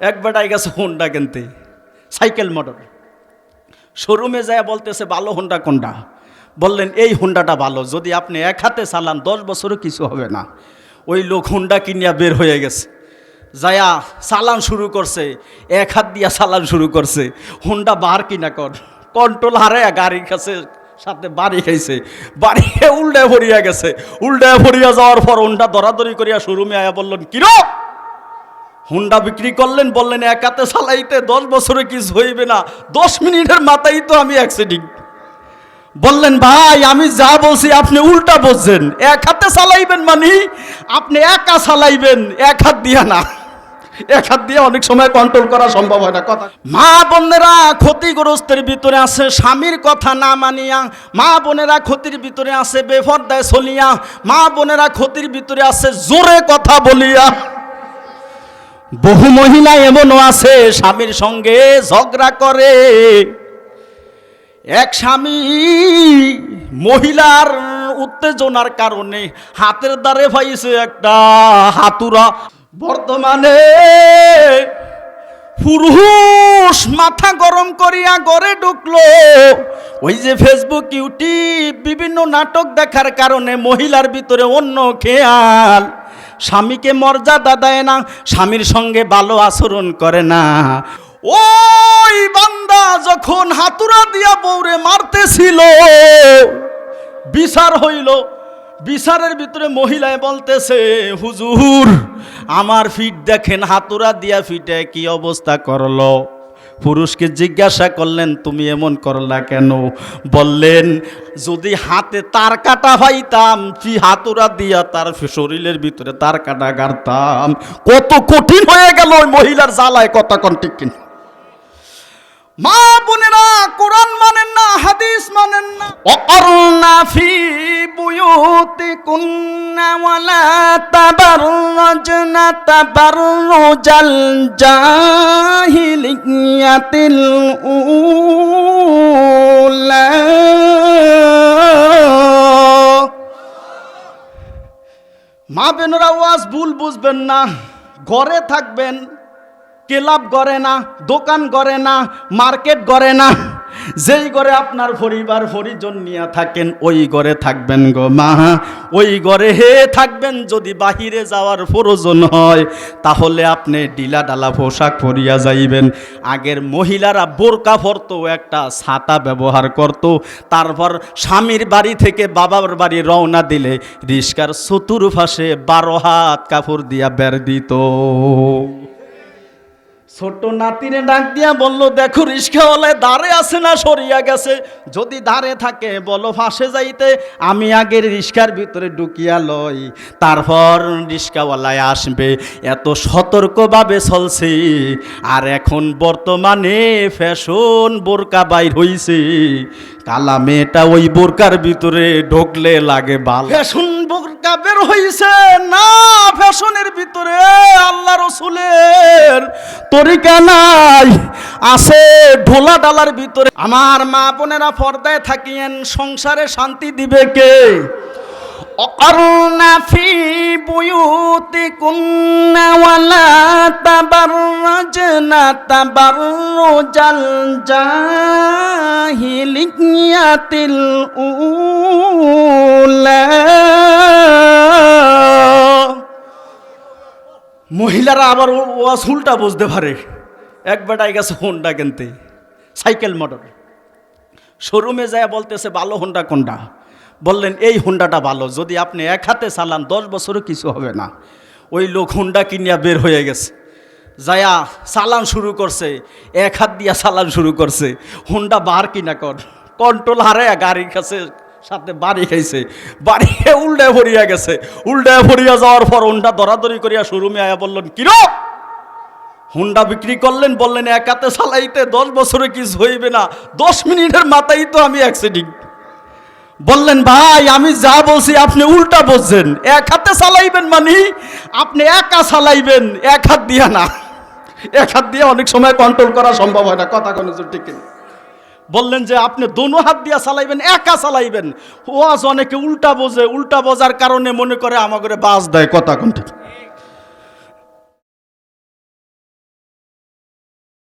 এক বেটায় গেছে হোন্ডা কিনতে। সাইকেল মোটর শোরুমে যায় বলতেছে, ভালো হোন্ডা কোনটা? বললেন, এই হোন্ডাটা ভালো। যদি আপনি এক হাতে চালান, দশ বছরও কিছু হবে না। ওই লোক হোন্ডা কিনিয়া বের হয়ে গেছে। যায়া চালান শুরু করছে, এক হাত দিয়া চালান শুরু করছে। হোন্ডা বার কিনা কর। কন্ট্রোল হারে গাড়ির কাছে সাথে বাড়ি খাইছে বাড়ি খেয়ে উল্টায় ভরিয়া গেছে। উল্টায় ভরিয়া যাওয়ার পর হোন্ডা দরাদরি করিয়া শোরুমে আয়া বললেন কিরো হুন্ডা বিক্রি করলেন, বললেন, এক হাতে চালাইতে দশ বছরে কিছু হইবে না, দশ মিনিটের মাথায় তো আমি অ্যাক্সিডেন্ট বললেন, ভাই, আমি যা বলছি আপনি উল্টা বলছেন, এক হাতে চালাইবেন মানে আপনি একা চালাইবেন, এক হাত দিয়া না, এক হাত দিয়ে অনেক সময় কন্ট্রোল করা সম্ভব হয় না, কথা মা বোনেরা ক্ষতিগ্রস্তের ভিতরে আছে, স্বামীর কথা না মানিয়া, মা বোনেরা ক্ষতির ভিতরে আছে, বেফরদায় চলিয়া, মা বোনেরা ক্ষতির ভিতরে আছে, জোরে কথা বলিয়া বহু মহিলা এমনও আছে, স্বামীর সঙ্গে ঝগড়া করে। এক স্বামী মহিলার উত্তেজনার কারণে হাতের দ্বারে পাইছে একটা হাতুরা। বর্তমানে পুরুষ মাথা গরম করিয়া গড়ে ঢুকলো। ওই যে ফেসবুক ইউটিউব বিভিন্ন নাটক দেখার কারণে মহিলার ভিতরে অন্য খেয়াল। স্বামীকে মর্যাদা দেয় না, স্বামীর সঙ্গে ভালো আচরণ করে না। ওই বান্দা যখন হাতুরা দিয়া বউরে মারতেছিল, বিচার হইল। বিচারের ভিতরে মহিলায় বলতেছে, হুজুর, আমার ফিট দেখেন হাতুরা দিয়া ফিটে কি অবস্থা করল? পুরুষকে জিজ্ঞাসা করলেন, তুমি এমন করলা কেন? বললেন, যদি হাতে তার কাটা পাইতাম ফি হাতুরা দিয়া তার শরীরের ভিতরে তার কাটা গাড়তাম? কত কঠিন হয়ে গেল ওই মহিলার জ্বালায় কন্টিক কিনা মা বোনেরা, কোরআন মানেন না, হাদিস মানেন না। অকরনা ফি বুয়ুতি কুন্না ওয়ালা উলা। মা বেনরা, ওয়াজ ভুল বুঝবেন না। ঘরে থাকবেন, ক্লাব করে না, দোকান করে না, মার্কেট করে না। যেই ঘরে আপনার পরিবার পরিজন নিয়ে থাকেন, ওই ঘরে থাকবেন গো মা। ওই ঘরে হে থাকবেন যদি বাহিরে যাওয়ার প্রয়োজন হয়, তাহলে আপনি ডিলা ডালা পোশাক পরিয়া যাইবেন। আগের মহিলারা বোরকা পরতো, একটা ছাতা ব্যবহার করত। তারপর স্বামীর বাড়ি থেকে বাবার বাড়ি রওনা দিলে রিস্কার চতুর্পাশে বারো হাত কাপড় দিয়া বের দিত। ছোট নাতিরে ডাক দিয়া বলল, দেখো, রিস্কাওয়ালায় দাঁড়ে আছে না, সরিয়া গেছে। যদি দাঁড়ে থাকে, বলো, ফাঁসে যাইতে। আমি আগের রিস্কার ভিতরে ঢুকিয়া লই। তারপর রিস্কাওয়ালায় আসবে। এত সতর্কভাবে চলছে। আর এখন বর্তমানে ফ্যাশন বোরকা বাইর হইছে। কালা মেয়েটা ওই বোরকার ভিতরে ঢুকলে লাগে বাল। ফ্যাশন বোরকা বের হইছে? না, ফ্যাশনের নাই। আছে ঢোলা ডালার ভিতরে। আমার মা বোনেরা পর্দায় থাকিয়েন, সংসারে শান্তি দিবে কে? অকর্ণা ফি বুয়ুতিকুন্না ওয়ালা তাবাররাজনা তাবাররুজাল জাহিলিয়াতিল উলা। মহিলারা আবার ওয়াজ উল্টা বুঝতে পারে। এক বেটায় গেছে হোন্ডা কিনতে, সাইকেল মোটর শোরুমে যায় বলতেছে, ভালো হোন্ডা কোনটা? বললেন, এই হোন্ডাটা ভালো, যদি আপনি এক হাতে চালান, দশ বছরও কিছু হবে না। ওই লোক হোন্ডা কিনিয়া বের হয়ে গেছে। যায়া চালান শুরু করছে, এক হাত দিয়া চালান শুরু করছে। হোন্ডা বার কিনা কর কন্ট্রোল হারে গাড়ির কাছে, সাথে বাড়ি খাইছে। বাড়ি খেয়ে উল্টায় ভরিয়া গেছে। উল্টায় ভরিয়া যাওয়ার পর হোন্ডা দরাদরি করিয়া শোরুমে আয়া বললেন কিরো হুন্ডা বিক্রি করলেন, বললেন, এক হাতে চালাইতে দশ বছরে কিছু হইবে না, দশ মিনিটের মাথায় তো আমি অ্যাক্সিডেন্ট বললেন, ভাই, আমি যা বলছি আপনি উল্টা বলছেন। এক হাতে চালাইবেন মানে আপনি একা চালাইবেন, এক হাত দিয়া না। এক হাত দিয়ে অনেক সময় কন্ট্রোল করা সম্ভব হয় না, কথা কোনো ঠিক বললেন যে, আপনি দোনো হাত দিয়া চালাইবেন, একা চালাইবেন। আজ অনেকে উল্টা বোঝে, উল্টা বোঝার কারণে মনে করে আমাকে বাস দেয়, কথা কোন ঠিক